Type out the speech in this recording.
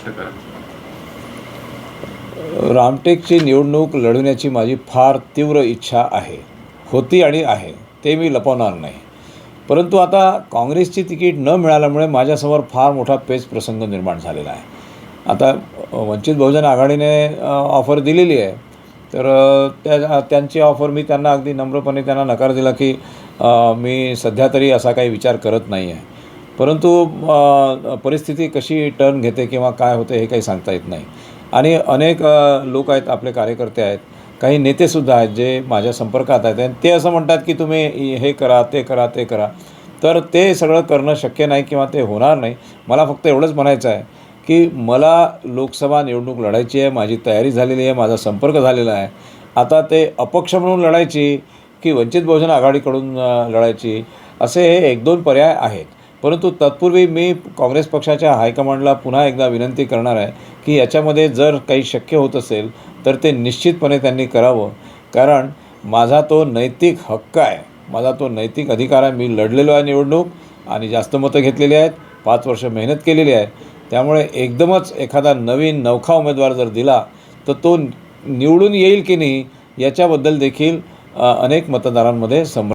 स्पष्ट करा. रामटेकची निवडणूक लढवण्याची माझी फार तीव्र इच्छा आहे. होती आणि आहे ते मी लपवणार नाही. परंतु आता काँग्रेसची तिकीट न मिळाल्यामुळे माझ्यासमोर फार मोठा पेच प्रसंग निर्माण झालेला आहे. आता वंचित बहुजन आघाडीने ऑफर दिलेली आहे. तर त्या त्यांची ऑफर मी त्यांना अगदी नम्रपणे त्यांना नकार दिला की मी सध्या तरी असा काही विचार करत नाही आहे परंतु परिस्थिती कशी टर्न घेते किंवा काय होते हे काही सांगता येत नाही. आणि अनेक लोक आहेत आपले कार्यकर्ते आहेत काही नेतेसुद्धा आहेत जे माझ्या संपर्कात आहेत. आणि ते असं म्हणतात की तुम्ही हे करा ते करा ते करा. तर ते सगळं करणं शक्य नाही किंवा ते होणार नाही. मला फक्त एवढंच म्हणायचं आहे की मला लोकसभा निवडणूक लढायची आहे माझी तयारी झालेली आहे माझा संपर्क झालेला आहे. आता ते अपक्ष म्हणून लढायची की वंचित बहुजन आघाडीकडून लढायची असे हे एक दोन पर्याय आहेत. परंतु तत्पूर्वी मी काँग्रेस पक्षाच्या हायकमांडला पुन्हा एकदा विनंती करणार आहे की याच्यामध्ये जर काही शक्य होत असेल तर ते निश्चितपणे त्यांनी करावं. कारण माझा तो नैतिक हक्क आहे. माझा तो नैतिक अधिकार आहे. मी लढलेलो आहे निवडणूक आणि जास्त मतं घेतलेली आहेत. पाच वर्ष मेहनत केलेली आहे. त्यामुळे एकदमच एखादा नवीन नवखा उमेदवार जर दिला तर तो निवडून येईल की नाही याच्याबद्दल देखील अनेक मतदारांमध्ये संभ्र